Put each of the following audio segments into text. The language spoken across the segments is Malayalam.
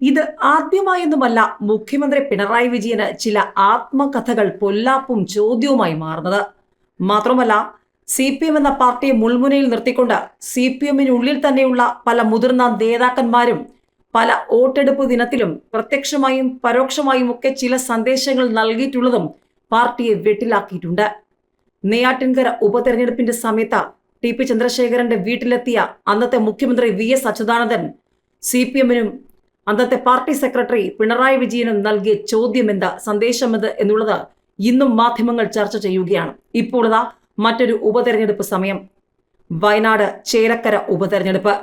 ഇത് ആദ്യമായൊന്നുമല്ല മുഖ്യമന്ത്രി പിണറായി വിജയന് ചില ആത്മകഥകൾ പൊല്ലാപ്പും ചോദ്യവുമായി മാറുന്നത്. മാത്രമല്ല സി പി എം എന്ന പാർട്ടിയെ മുൾമുനയിൽ നിർത്തിക്കൊണ്ട് സി പി എമ്മിനുള്ളിൽ തന്നെയുള്ള പല മുതിർന്ന നേതാക്കന്മാരും പല വോട്ടെടുപ്പ് ദിനത്തിലും പ്രത്യക്ഷമായും പരോക്ഷമായും ഒക്കെ ചില സന്ദേശങ്ങൾ നൽകിയിട്ടുള്ളതും പാർട്ടിയെ വെട്ടിലാക്കിയിട്ടുണ്ട്. നെയ്യാറ്റിൻകര ഉപതെരഞ്ഞെടുപ്പിന്റെ സമയത്ത് ടി പി ചന്ദ്രശേഖരന്റെ വീട്ടിലെത്തിയ അന്നത്തെ മുഖ്യമന്ത്രി V S Achuthanandan C P എമ്മിനും അന്നത്തെ പാർട്ടി സെക്രട്ടറി പിണറായി വിജയനും നൽകിയ ചോദ്യമെന്ത് സന്ദേശമെന്ത് എന്നുള്ളത് ഇന്നും മാധ്യമങ്ങൾ ചർച്ച ചെയ്യുകയാണ്. ഇപ്പോൾ മറ്റൊരു ഉപതെരഞ്ഞെടുപ്പ് സമയം. വയനാട് ചേലക്കര ഉപതെരഞ്ഞെടുപ്പ്.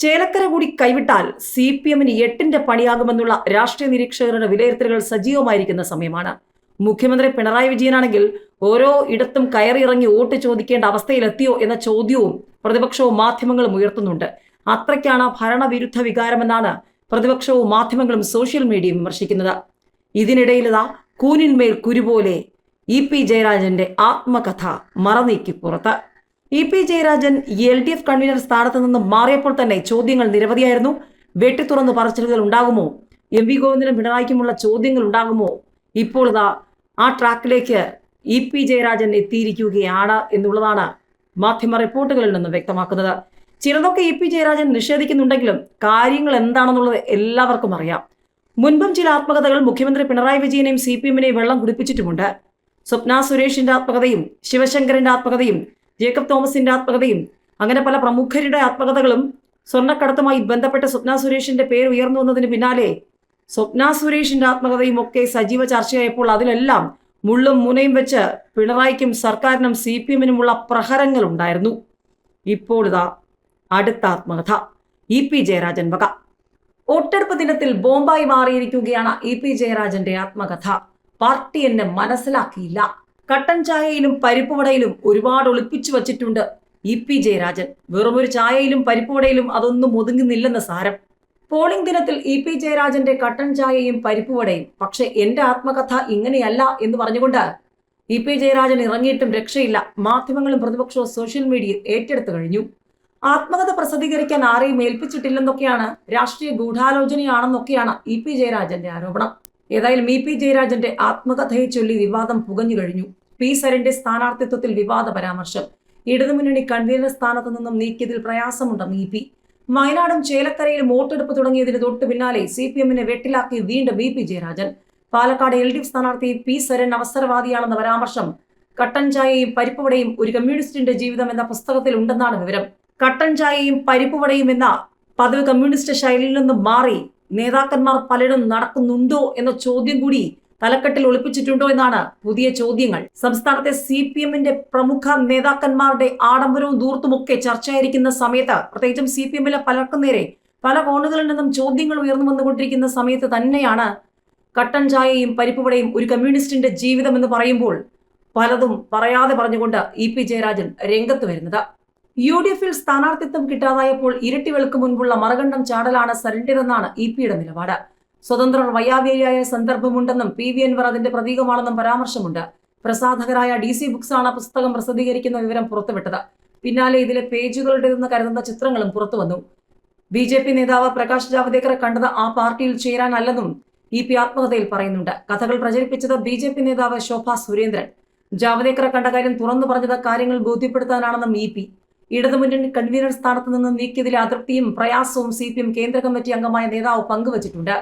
ചേലക്കര കൂടി കൈവിട്ടാൽ സി പി എമ്മിന് എട്ടിന്റെ പണിയാകുമെന്നുള്ള രാഷ്ട്രീയ നിരീക്ഷകരുടെ വിലയിരുത്തലുകൾ സജീവമായിരിക്കുന്ന സമയമാണ്. മുഖ്യമന്ത്രി പിണറായി വിജയനാണെങ്കിൽ ഓരോ ഇടത്തും കയറിയിറങ്ങി വോട്ട് ചോദിക്കേണ്ട അവസ്ഥയിലെത്തിയോ എന്ന ചോദ്യവും പ്രതിപക്ഷവും മാധ്യമങ്ങളും ഉയർത്തുന്നുണ്ട്. അത്രയ്ക്കാണ് ഭരണവിരുദ്ധ വികാരമെന്നാണ് പ്രതിപക്ഷവും മാധ്യമങ്ങളും സോഷ്യൽ മീഡിയയും വിമർശിക്കുന്നത്. ഇതിനിടയിലതാ കൂനിന്മേൽ കുരുപോലെ ഇ പി ജയരാജന്റെ ആത്മകഥ മറനീക്കി പുറത്ത്. E P Jayarajan L D F convener സ്ഥാനത്ത് നിന്ന് മാറിയപ്പോൾ തന്നെ ചോദ്യങ്ങൾ നിരവധിയായിരുന്നു. വെട്ടിത്തുറന്ന് പറച്ചിലുകൾ ഉണ്ടാകുമോ? എം വി ഗോവിന്ദനും പിണറായിക്കുമുള്ള ചോദ്യങ്ങൾ ഉണ്ടാകുമോ? ഇപ്പോൾ ഇതാ ആ ട്രാക്കിലേക്ക് ഇ പി ജയരാജൻ എത്തിയിരിക്കുകയാണ് എന്നുള്ളതാണ് മാധ്യമ റിപ്പോർട്ടുകളിൽ നിന്ന് വ്യക്തമാക്കുന്നത്. ചിലതൊക്കെ ഇ പി ജയരാജൻ നിഷേധിക്കുന്നുണ്ടെങ്കിലും കാര്യങ്ങൾ എന്താണെന്നുള്ളത് എല്ലാവർക്കും അറിയാം. മുൻപും ചില ആത്മകഥകൾ മുഖ്യമന്ത്രി പിണറായി വിജയനെയും സി പി എമ്മിനെയും വെള്ളം കുടിപ്പിച്ചിട്ടുമുണ്ട്. സ്വപ്ന സുരേഷിന്റെ ആത്മകഥയും ശിവശങ്കരന്റെ ആത്മകഥയും ജേക്കബ് തോമസിന്റെ ആത്മകഥയും അങ്ങനെ പല പ്രമുഖരുടെ ആത്മകഥകളും സ്വർണക്കടത്തുമായി ബന്ധപ്പെട്ട സ്വപ്ന സുരേഷിന്റെ പേര് ഉയർന്നു വന്നതിന് പിന്നാലെ സ്വപ്ന സുരേഷിന്റെ ആത്മകഥയും ഒക്കെ സജീവ ചർച്ചയായപ്പോൾ അതിലെല്ലാം മുള്ളും മുനയും വെച്ച് പിണറായിക്കും സർക്കാരിനും സി പി എമ്മിനുമുള്ള പ്രഹരങ്ങൾ ഉണ്ടായിരുന്നു. ഇപ്പോൾ ഇതാ അടുത്ത ആത്മകഥ ഇ പി ജയരാജൻ വക. വോട്ടെടുപ്പ് ദിനത്തിൽ ബോംബായി മാറിയിരിക്കുകയാണ് ഇ പി ജയരാജന്റെ ആത്മകഥ. പാർട്ടി എന്നെ മനസ്സിലാക്കിയില്ല. കട്ടൻ ചായയിലും പരിപ്പുവടയിലും ഒരുപാട് ഒളിപ്പിച്ചു വച്ചിട്ടുണ്ട് ഇ പി ജയരാജൻ. വെറുമൊരു ചായയിലും പരിപ്പുവടയിലും അതൊന്നും ഒതുങ്ങുന്നില്ലെന്ന് സാരം. പോളിംഗ് ദിനത്തിൽ ഇ പി ജയരാജന്റെ കട്ടൻ ചായയും പരിപ്പുവടയും പക്ഷെ എന്റെ ആത്മകഥ ഇങ്ങനെയല്ല എന്ന് പറഞ്ഞുകൊണ്ട് ഇ പി ജയരാജൻ ഇറങ്ങിയിട്ടും രക്ഷയില്ല. മാധ്യമങ്ങളും പ്രതിപക്ഷവും സോഷ്യൽ മീഡിയയും ഏറ്റെടുത്തു കഴിഞ്ഞു. ആത്മകഥ പ്രസിദ്ധീകരിക്കാൻ ആരെയും ഏൽപ്പിച്ചിട്ടില്ലെന്നൊക്കെയാണ് രാഷ്ട്രീയ ഗൂഢാലോചനയാണെന്നൊക്കെയാണ് ഇ പി ജയരാജന്റെ ആരോപണം. ഏതായാലും ഇ പി ജയരാജന്റെ ആത്മകഥയെ ചൊല്ലി വിവാദം പുകഞ്ഞു കഴിഞ്ഞു. പി സരന്റെ സ്ഥാനാർത്ഥിത്വത്തിൽ വിവാദ പരാമർശം. ഇടതുമുന്നണി കൺവീനർ സ്ഥാനത്ത് നിന്നും നീക്കിയതിൽ പ്രയാസമുണ്ടെന്ന് ഇ പി. വയനാടും ചേലക്കരയിലും വോട്ടെടുപ്പ് തുടങ്ങിയതിന് തൊട്ടു പിന്നാലെ സി പി എമ്മിനെ വെട്ടിലാക്കി വീണ്ടും E P Jayarajan. Palakkad L D F സ്ഥാനാർത്ഥി പി സരൻ അവസരവാദിയാണെന്ന പരാമർശം. കട്ടൻ ചായയും പരിപ്പുവടയും ഒരു കമ്മ്യൂണിസ്റ്റിന്റെ ജീവിതം എന്ന പുസ്തകത്തിൽ ഉണ്ടെന്നാണ് വിവരം. കട്ടൻ ചായയും പരിപ്പുവടയും എന്ന പതിവ് കമ്മ്യൂണിസ്റ്റ് ശൈലിയിൽ നിന്ന് മാറി നേതാക്കന്മാർ പലരും നടക്കുന്നുണ്ടോ എന്ന ചോദ്യം കൂടി തലക്കെട്ടിൽ ഒളിപ്പിച്ചിട്ടുണ്ടോ എന്നാണ് പുതിയ ചോദ്യങ്ങൾ. സംസ്ഥാനത്തെ സി പി എമ്മിന്റെ പ്രമുഖ നേതാക്കന്മാരുടെ ആഡംബരവും ദൂർത്തുമൊക്കെ ചർച്ചയായിരിക്കുന്ന സമയത്ത് പ്രത്യേകിച്ചും സി പി എമ്മിലെ പലർക്കും നേരെ പല കോണുകളിൽ നിന്നും ചോദ്യങ്ങൾ ഉയർന്നു വന്നുകൊണ്ടിരിക്കുന്ന സമയത്ത് തന്നെയാണ് കട്ടൻ ചായയും പരിപ്പുവടയും ഒരു കമ്മ്യൂണിസ്റ്റിന്റെ ജീവിതം എന്ന് പറയുമ്പോൾ പലതും പറയാതെ പറഞ്ഞുകൊണ്ട് ഇ പി ജയരാജൻ രംഗത്ത് വരുന്നത്. യു ഡി എഫിൽ സ്ഥാനാർത്ഥിത്വം കിട്ടാതായപ്പോൾ ഇരട്ടി വെളുക്ക് മുൻപുള്ള മറകണ്ഠം ചാടലാണ് സരണ്ടിതെന്നാണ് ഇ പിയുടെ നിലപാട്. സ്വതന്ത്രർ വയ്യാവേലിയായ സന്ദർഭമുണ്ടെന്നും പി വി അൻവർ അതിന്റെ പ്രതീകമാണെന്നും പരാമർശമുണ്ട്. പ്രസാധകരായ ഡി സി ബുക്സാണ് പുസ്തകം പ്രസിദ്ധീകരിക്കുന്ന വിവരം പുറത്തുവിട്ടത്. പിന്നാലെ ഇതിലെ പേജുകളുടേതെന്ന് കരുതുന്ന ചിത്രങ്ങളും പുറത്തു വന്നു ബി ജെ പി നേതാവ് പ്രകാശ് ജാവ്ദേക്കറെ കണ്ടത് ആ പാർട്ടിയിൽ ചേരാനല്ലെന്നും ഇ പി ആത്മകഥയിൽ പറയുന്നുണ്ട്. കഥകൾ പ്രചരിപ്പിച്ചത് ബി ജെ പി നേതാവ് ശോഭ സുരേന്ദ്രൻ. ജാവ്ദേക്കറെ കണ്ട കാര്യം തുറന്നു പറഞ്ഞത് കാര്യങ്ങൾ ബോധ്യപ്പെടുത്താനാണെന്നും ഇ പി. ഇടതുമുന്നണി കൺവീനർ സ്ഥാനത്ത് നിന്ന് നീക്കിയതിലെ അതൃപ്തിയും പ്രയാസവും സി പി എം കേന്ദ്ര കമ്മിറ്റി അംഗമായ നേതാവ് പങ്കുവച്ചിട്ടുണ്ട്.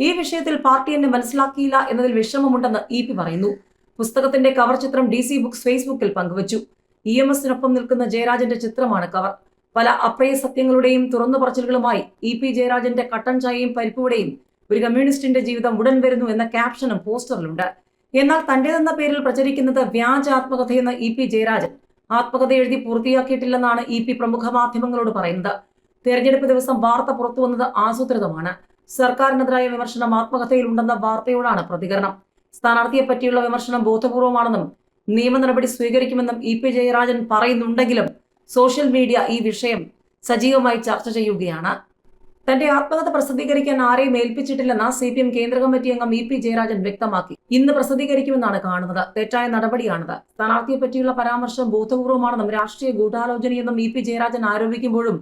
ഈ വിഷയത്തിൽ പാർട്ടി എന്നെ മനസ്സിലാക്കിയില്ല എന്നതിൽ വിഷമമുണ്ടെന്ന് ഇ പി പറയുന്നു. പുസ്തകത്തിന്റെ കവർ ചിത്രം ഡി സി ബുക്സ് ഫേസ്ബുക്കിൽ പങ്കുവച്ചു. ഇ എം എസിനൊപ്പം നിൽക്കുന്ന ജയരാജന്റെ ചിത്രമാണ് കവർ. പല അപ്രയ സത്യങ്ങളുടെയും തുറന്നു പറച്ചിലുകളുമായി ഇ പി ജയരാജന്റെ കട്ടൻ ചായയും പരിപ്പുവടയും ഒരു കമ്മ്യൂണിസ്റ്റിന്റെ ജീവിതം ഉടൻ വരുന്നു എന്ന ക്യാപ്ഷനും പോസ്റ്ററിലുണ്ട്. എന്നാൽ തന്റേതെന്ന പേരിൽ പ്രചരിക്കുന്നത് വ്യാജ ആത്മകഥയെന്ന ഇ പി ജയരാജൻ. ആത്മകഥ എഴുതി പൂർത്തിയാക്കിയിട്ടില്ലെന്നാണ് ഇ പി പ്രമുഖ മാധ്യമങ്ങളോട് പറയുന്നത്. തെരഞ്ഞെടുപ്പ് ദിവസം വാർത്ത പുറത്തു വന്നത് ആസൂത്രിതമാണ്. സർക്കാരിനെതിരായ വിമർശനം ആത്മകഥയിലുണ്ടെന്ന വാർത്തയോടാണ് പ്രതികരണം. സ്ഥാനാർത്ഥിയെ പറ്റിയുള്ള വിമർശനം ബോധപൂർവമാണെന്നും നിയമ നടപടി സ്വീകരിക്കുമെന്നും ഇ പി ജയരാജൻ പറയുന്നുണ്ടെങ്കിലും സോഷ്യൽ മീഡിയ ഈ വിഷയം സജീവമായി ചർച്ച ചെയ്യുകയാണ്. തന്റെ ആത്മകഥ പ്രസിദ്ധീകരിക്കാൻ ആരെയും ഏൽപ്പിച്ചിട്ടില്ലെന്ന് സി പി എം കേന്ദ്ര കമ്മിറ്റി അംഗം ഇ പി ജയരാജൻ വ്യക്തമാക്കി. ഇന്ന് പ്രസിദ്ധീകരിക്കുമെന്നാണ് കാണുന്നത്. തെറ്റായ നടപടിയാണിത്. സ്ഥാനാർത്ഥിയെ പറ്റിയുള്ള പരാമർശം ബോധപൂർവമാണെന്നും രാഷ്ട്രീയ ഗൂഢാലോചനയെന്നും ഇ പി ജയരാജൻ ആരോപിക്കുമ്പോഴും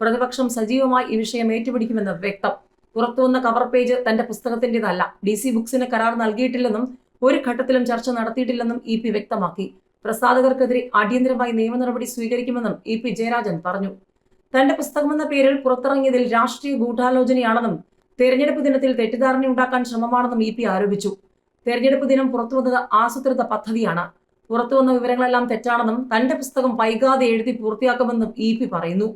പ്രതിപക്ഷം സജീവമായി ഈ വിഷയം ഏറ്റുപിടിക്കുമെന്ന് വ്യക്തം. പുറത്തുവന്ന കവർ പേജ് തന്റെ പുസ്തകത്തിന്റേതല്ല. ഡി സി ബുക്സിന് കരാർ നൽകിയിട്ടില്ലെന്നും ഒരു ഘട്ടത്തിലും ചർച്ച നടത്തിയിട്ടില്ലെന്നും ഇ പി വ്യക്തമാക്കി. പ്രസാധകർക്കെതിരെ അടിയന്തരമായി നിയമ നടപടി സ്വീകരിക്കുമെന്നും ഇ പി ജയരാജൻ പറഞ്ഞു. തന്റെ പുസ്തകമെന്ന പേരിൽ പുറത്തിറങ്ങിയതിൽ രാഷ്ട്രീയ ഗൂഢാലോചനയാണെന്നും തെരഞ്ഞെടുപ്പ് ദിനത്തിൽ തെറ്റിദ്ധാരണയുണ്ടാക്കാൻ ശ്രമമാണെന്നും ഇ പി ആരോപിച്ചു. തെരഞ്ഞെടുപ്പ് ദിനം പുറത്തുവന്നത് ആസൂത്രിത പദ്ധതിയാണ്. പുറത്തുവന്ന വിവരങ്ങളെല്ലാം തെറ്റാണെന്നും തന്റെ പുസ്തകം വൈകാതെ എഴുതി പൂർത്തിയാക്കുമെന്നും ഇ പി പറയുന്നു.